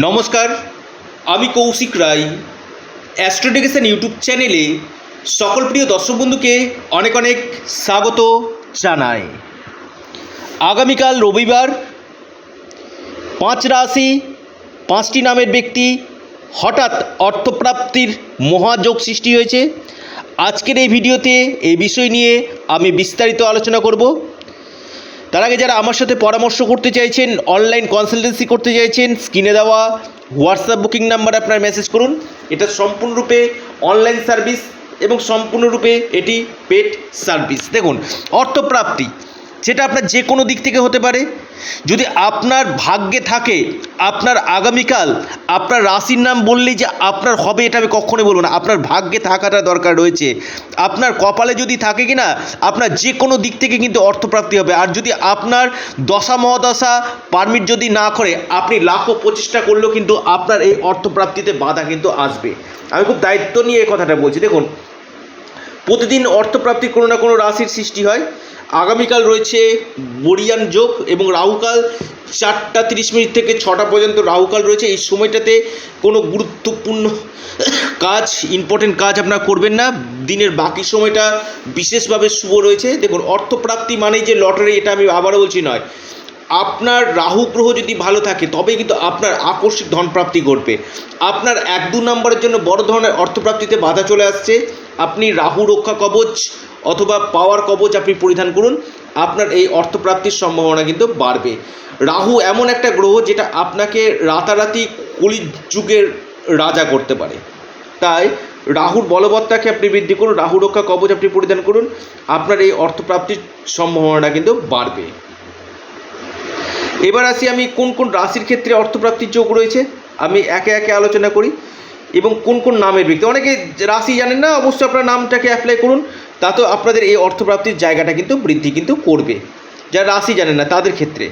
নমস্কার, আমি কৌশিক রায়। অ্যাস্ট্রোডিকেশন ইউটিউব চ্যানেলে সকল প্রিয় দর্শক বন্ধুকে অনেক অনেক স্বাগত জানাই। আগামীকাল রবিবার, পাঁচ রাশি, পাঁচটি নামের ব্যক্তি হঠাৎ অর্থপ্রাপ্তির মহাযোগ সৃষ্টি হয়েছে। আজকের এই ভিডিওতে এই বিষয় নিয়ে আমি বিস্তারিত আলোচনা করব। তার আগে যারা আমার সাথে পরামর্শ করতে চাইছেন অনলাইন কনসালটেন্সি করতে চাইছেন স্ক্রিনে দেওয়া হোয়াটসঅ্যাপ বুকিং নাম্বারে আপনার মেসেজ করুন। এটা সম্পূর্ণরূপে অনলাইন সার্ভিস এবং সম্পূর্ণরূপে এটি পেড সার্ভিস দেখুন, অর্থপ্রাপ্তি, সেটা আপনার যে কোনো দিক থেকে হতে পারে। যদি আপনার ভাগ্যে থাকে, আপনার আগামীকাল, আপনার রাশির নাম বললেই যে আপনার হবে এটা আমি কখনোই বলব না। আপনার ভাগ্যে থাকাটা দরকার রয়েছে। আপনার কপালে যদি থাকে কি না আপনার যে কোনো দিক থেকে কিন্তু অর্থপ্রাপ্তি হবে। আর যদি আপনার দশা মহাদশা পারমিট যদি না করে, আপনি লাখো প্রচেষ্টা করলেও কিন্তু আপনার এই অর্থপ্রাপ্তিতে বাধা কিন্তু আসবে। আমি খুব দায়িত্ব নিয়ে এই কথাটা বলছি। দেখুন প্রতিদিন অর্থপ্রাপ্তি কোনো না কোনো রাশির সৃষ্টি হয়। আগামীকাল রয়েছে বরিয়ান যোগ এবং রাহুকাল চারটা তিরিশ মিনিট থেকে ছটা পর্যন্ত রাহুকাল রয়েছে। এই সময়টাতে কোনো গুরুত্বপূর্ণ কাজ ইম্পর্টেন্ট কাজ আপনারা করবেন না। দিনের বাকি সময়টা বিশেষভাবে শুভ রয়েছে। দেখুন, অর্থপ্রাপ্তি মানেই যে লটারি, এটা আমি আবারও বলছি নয়। আপনার রাহু গ্রহ যদি ভালো থাকে তবে কিন্তু আপনার আকস্মিক ধনপ্রাপ্তি ঘটবে। আপনার এক দু নম্বরের জন্য বড় ধরনের অর্থপ্রাপ্তিতে বাধা চলে আসছে। আপনি রাহু রক্ষা কবচ অথবা পাওয়ার কবচ আপনি পরিধান করুন, আপনার এই অর্থপ্রাপ্তির সম্ভাবনা কিন্তু বাড়বে। রাহু এমন একটা গ্রহ যেটা আপনাকে রাতারাতি কলি যুগের রাজা করতে পারে। তাই রাহুর বলবত্তাকে আপনি বৃদ্ধি করুন, রাহু রক্ষা কবচ আপনি পরিধান করুন, আপনার এই অর্থপ্রাপ্তির সম্ভাবনা কিন্তু বাড়বে। এবার আসি আমি কোন কোন রাশির ক্ষেত্রে অর্থপ্রাপ্তির যোগ রয়েছে, আমি একে একে আলোচনা করি। এবং কোন কোন নামের ব্যক্তি? অনেকে রাশি জানেন না, অবশ্যই আপনার নামটাকে অ্যাপ্লাই করুন তাতেও আপনাদের এই অর্থপ্রাপ্তির জায়গাটা কিন্তু বৃদ্ধি কিন্তু করবে। যারা রাশি জানেন না, তাদের ক্ষেত্রে।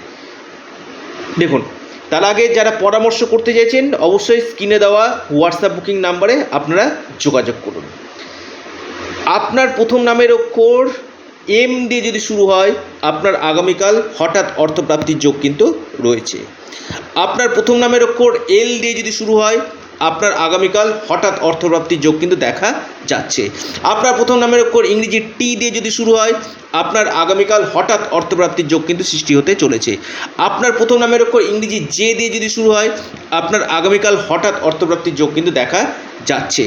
দেখুন, তার আগে যারা পরামর্শ করতে চাইছেন অবশ্যই স্ক্রিনে দেওয়া হোয়াটসঅ্যাপ বুকিং নাম্বারে আপনারা যোগাযোগ করুন। আপনার প্রথম নামের অক্ষর এম দিয়ে যদি শুরু হয়, আপনার আগামীকাল হঠাৎ অর্থপ্রাপ্তির যোগ কিন্তু রয়েছে। আপনার প্রথম নামের অক্ষর এল দিয়ে যদি শুরু হয় আপনার আগামীকাল হঠাৎ অর্থপ্রাপ্তির যোগ কিন্তু দেখা যাচ্ছে। আপনার প্রথম নামের অক্ষর ইংরেজি টি দিয়ে যদি শুরু হয়, আপনার আগামীকাল হঠাৎ অর্থপ্রাপ্তির যোগ কিন্তু সৃষ্টি হতে চলেছে। আপনার প্রথম নামের অক্ষর ইংরেজি জে দিয়ে যদি শুরু হয়, আপনার আগামীকাল হঠাৎ অর্থপ্রাপ্তির যোগ কিন্তু দেখা যাচ্ছে।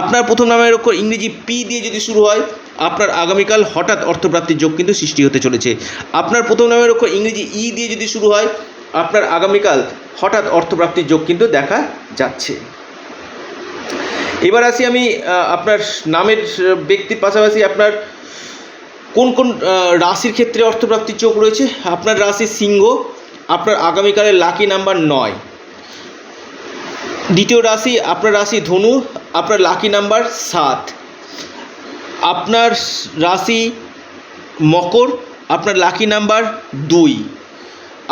আপনার প্রথম নামের অক্ষর ইংরেজি পি দিয়ে যদি শুরু হয়, আপনার আগামীকাল হঠাৎ অর্থপ্রাপ্তির যোগ কিন্তু সৃষ্টি হতে চলেছে। আপনার প্রথম নামের অক্ষর ইংরেজি ই দিয়ে যদি শুরু হয়, আপনার আগামীকাল হঠাৎ অর্থপ্রাপ্তির যোগ কিন্তু দেখা যাচ্ছে। এবার আসি আমি আপনার নামের ব্যক্তির পাশাপাশি আপনার কোন কোন রাশির ক্ষেত্রে অর্থপ্রাপ্তির চোখ রয়েছে? আপনার রাশি সিংহ, আপনার আগামীকালের লাকি নাম্বার নয়। দ্বিতীয় রাশি, আপনার রাশি ধনু, আপনার লাকি নাম্বার সাত। আপনার রাশি মকর, আপনার লাকি নাম্বার দুই।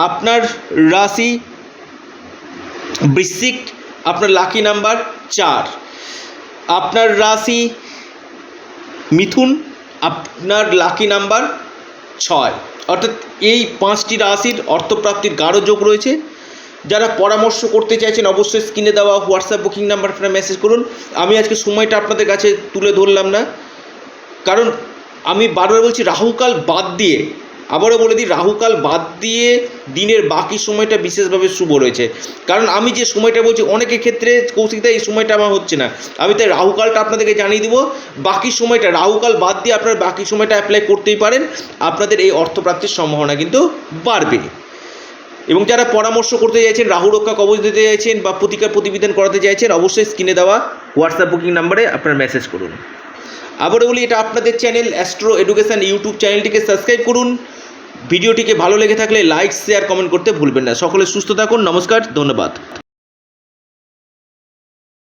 আপনার রাশি বৃশ্চিক আপনার লাকি নাম্বার চার। আপনার রাশি মিথুন, আপনার লাকি নাম্বার ছয়। অর্থাৎ এই পাঁচটি রাশির অর্থপ্রাপ্তির গাঢ় যোগ রয়েছে। যারা পরামর্শ করতে চাইছেন অবশ্যই স্ক্রিনে দেওয়া হোয়াটসঅ্যাপ বুকিং নাম্বার আপনারা মেসেজ করুন। আমি আজকে সময়টা আপনাদের কাছে তুলে ধরলাম না। কারণ আমি বারবার বলছি, রাহুকাল বাদ দিয়ে আবারও বলে দিই, রাহুকাল বাদ দিয়ে দিনের বাকি সময়টা বিশেষভাবে শুভ রয়েছে। কারণ আমি যে সময়টা বলছি, অনেকের ক্ষেত্রে কৌশিকদা এই সময়টা আমার হচ্ছে না। আমি তাই রাহুকালটা আপনাদেরকে জানিয়ে দিব। বাকি সময়টা, রাহুকাল বাদ দিয়ে আপনারা বাকি সময়টা অ্যাপ্লাই করতেই পারেন। আপনাদের এই অর্থপ্রাপ্তির সম্ভাবনা কিন্তু বাড়বে। এবং যারা পরামর্শ করতে চাইছেন রাহু রক্ষা কবচ দিতে চাইছেন বা প্রতিকার প্রতিবিধান করাতে চাইছেন, অবশ্যই স্ক্রিনে দেওয়া হোয়াটসঅ্যাপ বুকিং নাম্বারে আপনারা মেসেজ করুন। আবারও বলি, এটা আপনাদের চ্যানেল অ্যাস্ট্রো এডুকেশন ইউটিউব চ্যানেলটিকে সাবস্ক্রাইব করুন। ভিডিওটিকে ভালো লেগে থাকলে লাইক, শেয়ার, কমেন্ট করতে ভুলবেন না। সকলে সুস্থ থাকুন, নমস্কার, ধন্যবাদ।